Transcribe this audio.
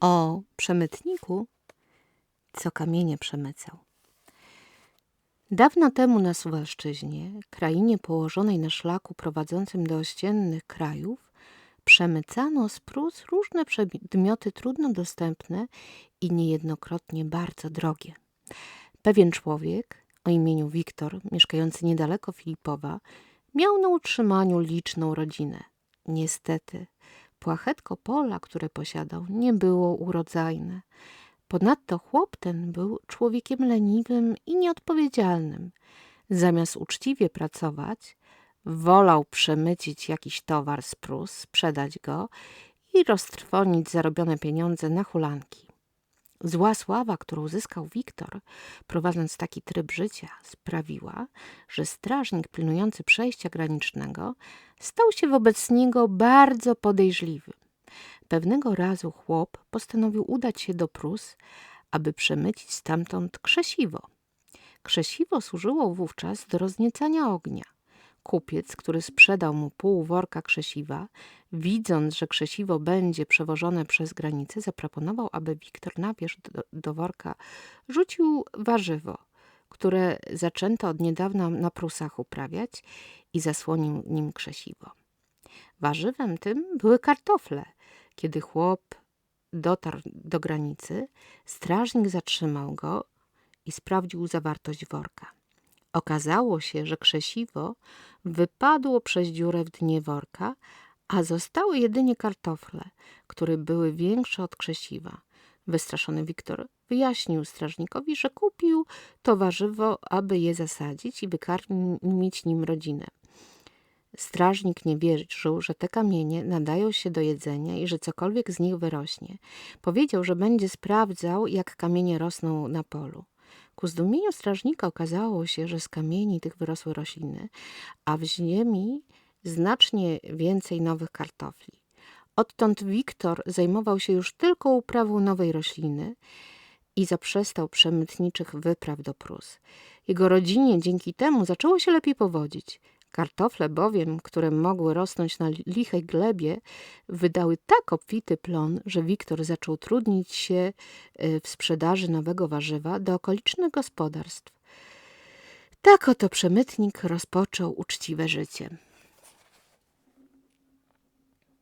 o przemytniku, co kamienie przemycał. Dawno temu na Suwalszczyźnie, krainie położonej na szlaku prowadzącym do ościennych krajów, przemycano z Prus różne przedmioty trudno dostępne i niejednokrotnie bardzo drogie. Pewien człowiek o imieniu Wiktor, mieszkający niedaleko Filipowa, miał na utrzymaniu liczną rodzinę. Niestety, płachetko pola, które posiadał, nie było urodzajne. Ponadto chłop ten był człowiekiem leniwym i nieodpowiedzialnym. Zamiast uczciwie pracować, wolał przemycić jakiś towar z Prus, sprzedać go i roztrwonić zarobione pieniądze na hulanki. Zła sława, którą uzyskał Wiktor, prowadząc taki tryb życia, sprawiła, że strażnik pilnujący przejścia granicznego stał się wobec niego bardzo podejrzliwy. Pewnego razu chłop postanowił udać się do Prus, aby przemycić stamtąd krzesiwo. Krzesiwo służyło wówczas do rozniecania ognia. Kupiec, który sprzedał mu pół worka krzesiwa, widząc, że krzesiwo będzie przewożone przez granicę, zaproponował, aby Wiktor na wierzch do, do worka rzucił warzywo, które zaczęto od niedawna na Prusach uprawiać i zasłonił nim krzesiwo. Warzywem tym były kartofle. Kiedy chłop dotarł do granicy, strażnik zatrzymał go i sprawdził zawartość worka. Okazało się, że krzesiwo wypadło przez dziurę w dnie worka, a zostały jedynie kartofle, które były większe od krzesiwa. Wystraszony Wiktor wyjaśnił strażnikowi, że kupił to warzywo, aby je zasadzić i wykarmić nim rodzinę. Strażnik nie wierzył, że te kamienie nadają się do jedzenia i że cokolwiek z nich wyrośnie. Powiedział, że będzie sprawdzał, jak kamienie rosną na polu. Ku zdumieniu strażnika okazało się, że z kamieni tych wyrosły rośliny, a w ziemi znacznie więcej nowych kartofli. Odtąd Wiktor zajmował się już tylko uprawą nowej rośliny i zaprzestał przemytniczych wypraw do Prus. Jego rodzinie dzięki temu zaczęło się lepiej powodzić. Kartofle bowiem, które mogły rosnąć na lichej glebie, wydały tak obfity plon, że Wiktor zaczął trudnić się w sprzedaży nowego warzywa do okolicznych gospodarstw. Tak oto przemytnik rozpoczął uczciwe życie.